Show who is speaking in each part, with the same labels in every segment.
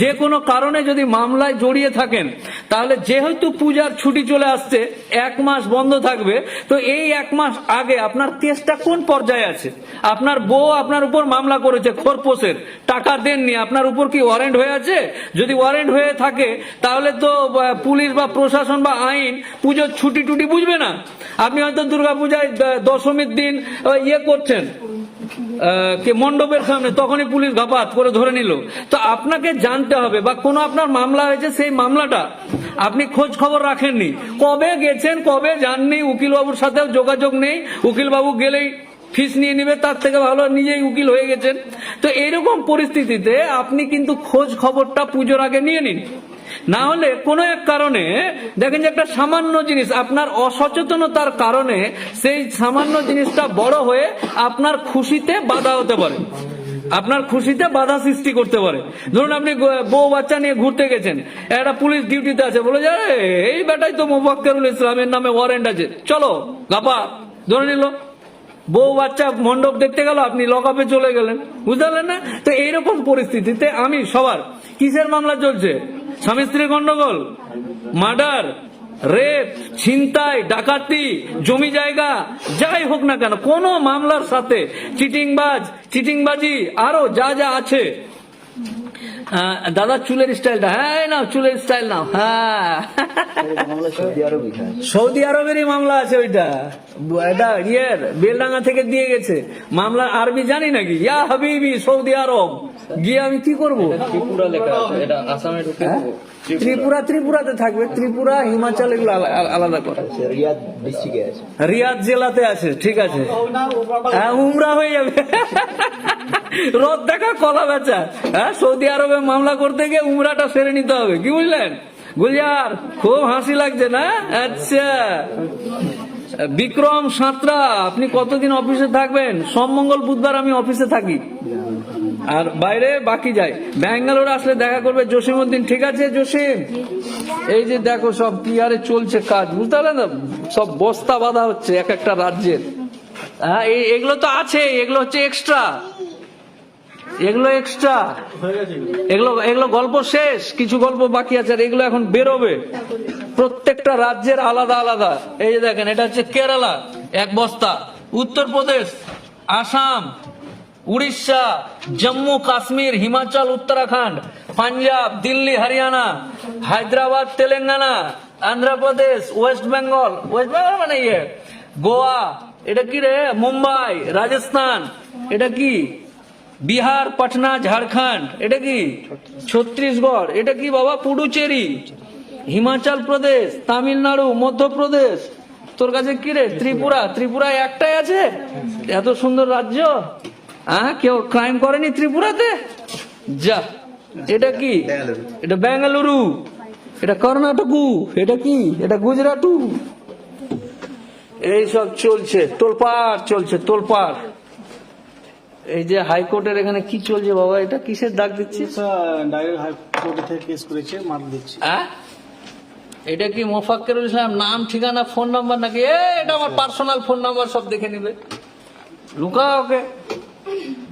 Speaker 1: যে কোনো কারণে যদি মামলায় জড়িয়ে থাকেন, তাহলে যেহেতু পূজার ছুটি চলে আসছে, এক মাস বন্ধ থাকবে, তো এই এক মাস আগে আপনার কেসটা কোন পর্যায়ে আছে? আপনার বউ আপনার উপর মামলা করেছে খোরপোষের টাকা দেননি, আপনার উপর কি ওয়ারেন্ট হয়ে আছে? যদি ওয়ারেন্ট হয়ে থাকে, তাহলে তো পুলিশ বা প্রশাসন বা আইন পুজোর ছুটি টুটি বুঝবে না। আপনি হয়তো দুর্গাপূজায় দশমীর দিন ইয়ে করছেন। কে মণ্ডপের সামনে তখনই পুলিশ ঘাপাত করে ধরে নিল। তো আপনাকে জানতে হবে বা কোনো আপনার মামলা হয়েছে সেই মামলাটা আপনি খোঁজ খবর রাখেননি। কবে গেছেন, কবে যাননি, উকিলবাবুর সাথেও যোগাযোগ নেই, উকিলবাবু গেলেই ফিস নিয়ে নিবে, তার থেকে ভালো নিজেই উকিল হয়ে গেছেন। তো এইরকম পরিস্থিতিতে আপনি কিন্তু খোঁজ খবরটা পুজোর আগে নিয়ে নিন। না হলে কোনো এক কারণে দেখেন যে একটা সামান্য জিনিস আপনার অসচেতনতার কারণে সেই সামান্য জিনিসটা বড় হয়ে আপনার খুশিতে বাধা হতে পারে। আপনার খুশিতে বাধা সৃষ্টি করতে পারে। ধরুন আপনি বউ বাচ্চা নিয়ে ঘুরতে গেছেন একটা পুলিশ ডিউটিতে আছে বলে যে "এই, বেটাই তো মোবাক্কারুল ইসলামের নামে ওয়ারেন্ট আছে। চলো গাপা ধরে নিল। বউ বাচ্চা মণ্ডপ দেখতে গেল আপনি লকআপে চলে গেলেন। বুঝতে না? তো এইরকম পরিস্থিতিতে আমি সবার কিসের মামলা চলছে? স্বামী স্ত্রীর গন্ডগোল, মার্ডার, রেপ, ছিনতাই, ডাকাতি, জমি জায়গা, যাই হোক না কেন, কোন মামলার সাথে চিটিংবাজ, চিটিংবাজি, আরও যা যা আছে দাদা চুলের স্টাইলটা। হ্যাঁ নাও চুলের স্টাইল নাও। হ্যাঁ।
Speaker 2: সৌদি
Speaker 1: আরবেরই মামলা আছে ওইটা। এটা ইয়ের বেলডাঙ্গা থেকে দিয়ে গেছে। মামলা আরবি জানি নাকি? ইয়া হাবিবি সৌদি আরব। গিয়ে আমি কি করব?
Speaker 3: ত্রিপুরা লেখা এটা আসামে ঢুকে
Speaker 1: হ্যাঁ? ত্রিপুরা। ত্রিপুরাতে থাকবে। ত্রিপুরা হিমাচল এগুলো আলা- আলা- আলাদা করে।
Speaker 2: সে রিয়াদ
Speaker 1: জেলাতে আছে ঠিক আছে। হ্যাঁ উমরা হয়ে যাবে। রদ দেখা কলা বেচা। হ্যাঁ সৌদি আরবে মামলা করতে গিয়ে উমরাটা সেরে নিতে হবে কি বুঝলেন? গুলজার খুব হাসি লাগছে না? আচ্ছা। বিক্রম সাঁতরা আপনি কতদিন অফিসে থাকবেন? সোমমঙ্গল বুধবার আমি অফিসে থাকি। আর বাইরে বাকি যায়। ব্যাঙ্গালোর আসলে দেখা করবে জসিম উদ্দিন ঠিক আছে, জসিম? এই যে দেখো সব কি আরে চলছে কাজ। বুঝতে পারলে না? সব বস্তা বাঁধা হচ্ছে এক একটা রাজ্যের। হ্যাঁ এগুলো তো আছে, এগুলো হচ্ছে এক্সট্রা এগুলো এক্সট্রা এগুলো এগুলো গল্প শেষ, কিছু গল্প বাকি আছে আর এগুলো এখন বেরোবে। প্রত্যেকটা রাজ্যের আলাদা আলাদা। এই যে দেখেন, এটা হচ্ছে কেরালা, এক বস্তা। উত্তরপ্রদেশ, আসাম উড়িষ্যা, জম্মু, কাশ্মীর, হিমাচল, উত্তরাখণ্ড, পাঞ্জাব, দিল্লি, হরিয়ানা, হায়দ্রাবাদ, তেলেঙ্গানা অন্ধ্রপ্রদেশ ওয়েস্ট বেঙ্গল ওয়েস্ট বেঙ্গল মানে ইয়ে গোয়া, এটা কি রে? মুম্বাই, রাজস্থান, এটা কি? বিহার, পাটনা, ঝাড়খণ্ড, এটা কি? ছত্তিশগড়, এটা কি বাবা? পুডুচেরি, হিমাচল প্রদেশ, তামিলনাড়ু, মধ্যপ্রদেশ। তোর কাছে কি রে? ত্রিপুরা ত্রিপুরা একটাই আছে? এত সুন্দর রাজ্য? হ্যাঁ কেউ ক্রাইম করেনি ত্রিপুরাতে? যা এটা কি? এটা বেঙ্গালুরু এটা কর্ণাটকু। এটা কি? এটা গুজরাটু। এইসব চলছে তোলপাড় চলছে তোলপাড়। এই যে হাইকোর্টের এখানে কি চলছে বাবা? এটা কিসের ডাক দিচ্ছিস?
Speaker 4: ডাইরেক্ট হাইকোর্টে থেকে কেস করেছে মার দিচ্ছে।
Speaker 1: হ্যাঁ? এটা কি মোফাক্কেরুল ইসলাম? নাম ঠিকানা ফোন নাম্বার নাকি? এটা আমার পার্সোনাল ফোন নাম্বার সব দেখে নিবে। লুকা ওকে।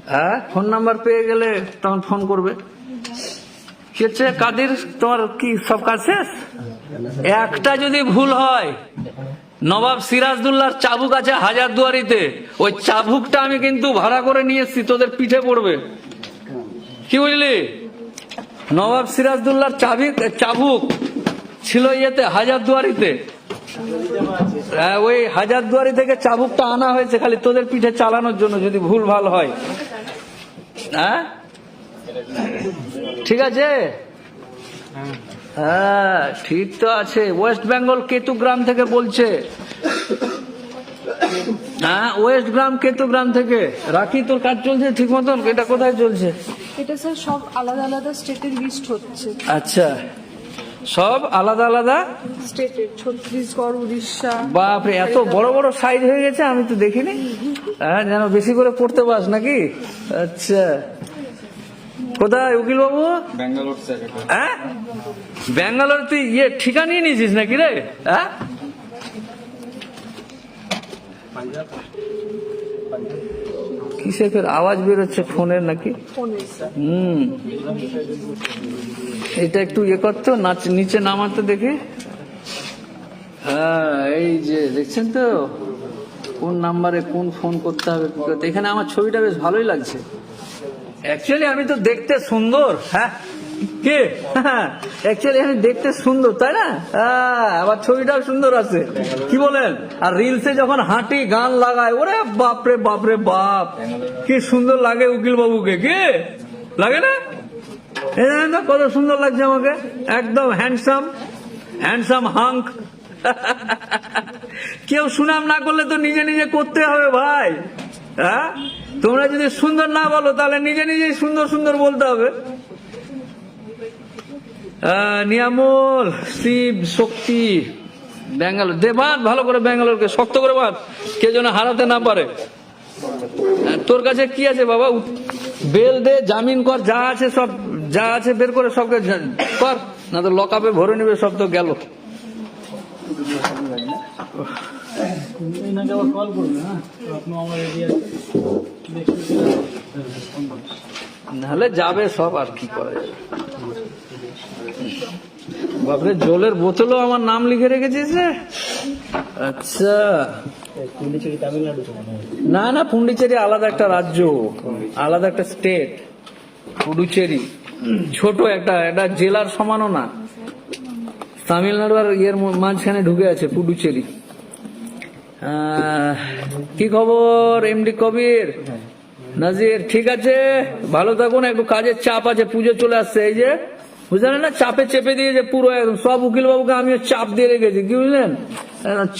Speaker 1: হ্যাঁ? ফোন নাম্বার পেয়ে গেলে তখন ফোন করবে। হচ্ছে? কাদের? তোমার কি সব কাজ শেষ? একটা যদি ভুল হয় নবাব সিরাজদুল্লাহর চাবুক আছে হাজার দুয়ারিতে ওই চাবুকটা আমি কিন্তু ভাড়া করে নিয়ে এসছি তোদের পিঠে পড়বে। কি বুঝলি? নবাব সিরাজদুল্লাহর চাবিক চাবুক ছিল ইয়েতে হাজার দুয়ারিতে হ্যাঁ, ওই হাজার দুয়ারি থেকে চাবুকটা আনা হয়েছে খালি তোদের পিঠে চালানোর জন্য যদি ভুল ভালো হয়। হ্যাঁ? ঠিক আছে? হ্যাঁ ঠিক তো আছে। ওয়েস্ট বেঙ্গল কেতুগ্রাম থেকে বলছে। হ্যাঁ ওয়েস্ট গ্রাম কেতুগ্রাম থেকে। রাখি তোর কাজ চলছে ঠিক মতন? এটা কোথায় চলছে?
Speaker 5: এটা স্যার সব আলাদা আলাদা স্টেটের লিস্ট হচ্ছে।
Speaker 1: আচ্ছা। সব আলাদা আলাদা?
Speaker 5: স্টেটের ছত্তিশগড় উড়িষ্যা।
Speaker 1: বাপরে এত বড় বড় সাইজ হয়ে গেছে আমি তো দেখিনি। হ্যাঁ যেন বেশি করে পড়তে পাস নাকি? আচ্ছা। কোথায় উকিল বাবু
Speaker 3: ব্যাঙ্গালোর
Speaker 1: হ্যাঁ? ব্যাঙ্গালোর তুই ইয়ে ঠিকা নিয়ে নিয়েছিস নাকি রে? হ্যাঁ? কিসের ফের আওয়াজ বেরোচ্ছে ফোনের নাকি?
Speaker 5: ফোনে
Speaker 1: হুম। এটা একটু ইয়ে করতো নাচ নিচে নামাতে দেখি। হ্যাঁ এই যে দেখছেন তো? কোন নাম্বারে কোন ফোন করতে হবে কি করতে- এখানে আমার ছবিটা বেশ ভালোই লাগছে। অ্যাকচুয়ালি আমি তো দেখতে সুন্দর হ্যাঁ? কে? অ্যাকচুয়ালি আমি দেখতে সুন্দর তাই না? হ্যাঁ আবার ছবিটাও সুন্দর আছে। কি বলেন? আর রিলসে যখন হাঁটি গান লাগায় ওরে বাপরে বাপরে বাপ! কি সুন্দর লাগে উকিল বাবুকে কে? লাগে না? এই কত সুন্দর লাগছে আমাকে। একদম হ্যান্ডসাম হ্যান্ডসাম হাঙ্ক কেউ সুনাম না করলে তো নিজে নিজে করতে হবে ভাই। হ্যাঁ? তোমরা যদি সুন্দর না বলো, তাহলে নিজে নিজেই সুন্দর সুন্দর বলতে হবে। নিয়ামল, শিব শক্তি, ব্যাঙ্গালোর। দে বাঁধ, ভালো করে ব্যাঙ্গালোরকে শক্ত করে বাঁধ, কে যেন হারাতে না পারে। তোর কাছে কি আছে বাবা? বেল দে, জামিন কর, যা আছে সব যা আছে বের করে সবকে কর না তো লকআপে ভরে নেবে, সব তো গেল। নাহলে যাবে সব, আর কি করা বাপরে, জলের বোতলও আমার নাম লিখে রেখেছিস রে? আচ্ছা। না না পুন্ডিচেরি আলাদা একটা রাজ্য, আলাদা একটা স্টেট, পুডুচেরি। ছোট একটা একটা জেলার সমানও না। তামিলনাড়ু আর ইয়ের মাঝখানে ঢুকে আছে, পুডুচেরি। কি খবর, এমডি কবির? নাজির, ঠিক আছে? ভালো থাকুন, একটু কাজের চাপ আছে, পুজো চলে আসছে, এই যে। বুঝলেন না? চাপে চেপে দিয়েছে পুরো একদম, সব উকিল বাবুকে আমিও চাপ দিয়ে রেখেছি, কি বুঝলেন?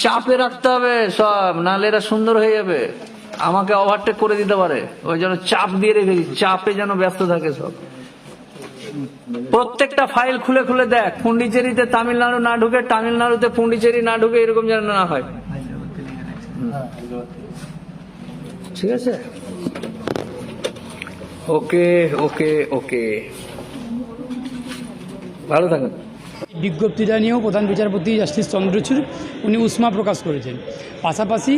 Speaker 1: চাপে রাখতে হবে সব, নাহলে এরা সুন্দর হয়ে যাবে। আমাকে ওভারটেক করে দিতে পারে, ওই জন্য চাপ দিয়ে রেখেছি, চাপে যেন ব্যস্ত থাকে সব। প্রত্যেকটা ফাইল খুলে খুলে দেখ, পুন্ডিচেরিতে তামিলনাড়ু না ঢুকে তামিলনাড়ুতে পুন্ডিচেরি না ঢুকে এরকম যেন না হয়। ঠিক আছে? ওকে ওকে ওকে। ভালো থাকুন।
Speaker 6: বিজ্ঞপ্তিটা নিয়েও প্রধান বিচারপতি জাস্টিস চন্দ্রচূড়, উনি উষ্মা প্রকাশ করেছেন। পাশাপাশি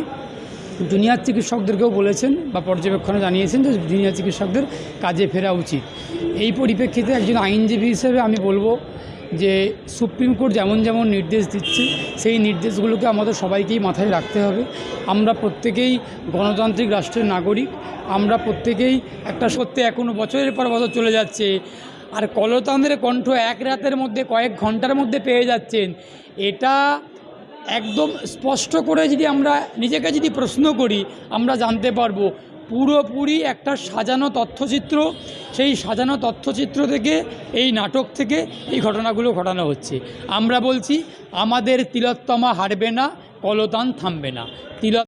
Speaker 6: জুনিয়র চিকিৎসকদেরকেও বলেছেন বা পর্যবেক্ষণে জানিয়েছেন যে জুনিয়র চিকিৎসকদের কাজে ফেরা উচিত। এই পরিপ্রেক্ষিতে একজন আইনজীবী হিসেবে আমি বলব যে সুপ্রিম কোর্ট যেমন যেমন নির্দেশ দিচ্ছে, সেই নির্দেশগুলোকে আমাদের সবাইকেই মাথায় রাখতে হবে। আমরা প্রত্যেকেই গণতান্ত্রিক রাষ্ট্রের নাগরিক, আমরা প্রত্যেকেই একটা সত্যি এখনও বছরের পর বছর চলে যাচ্ছে। আর কলতান্ত্রের কণ্ঠ এক রাতের মধ্যে কয়েক ঘণ্টার মধ্যে পেয়ে যাচ্ছেন। এটা একদম স্পষ্ট করে যদি আমরা নিজেকে যদি প্রশ্ন করি, আমরা জানতে পারব। পুরোপুরি একটা সাজানো তথ্যচিত্র, সেই সাজানো তথ্যচিত্র থেকে, এই নাটক থেকে এই ঘটনাগুলো ঘটানো হচ্ছে। আমরা বলছি, আমাদের তিলোত্তমা হারবে না কলতান থামবে না। তিল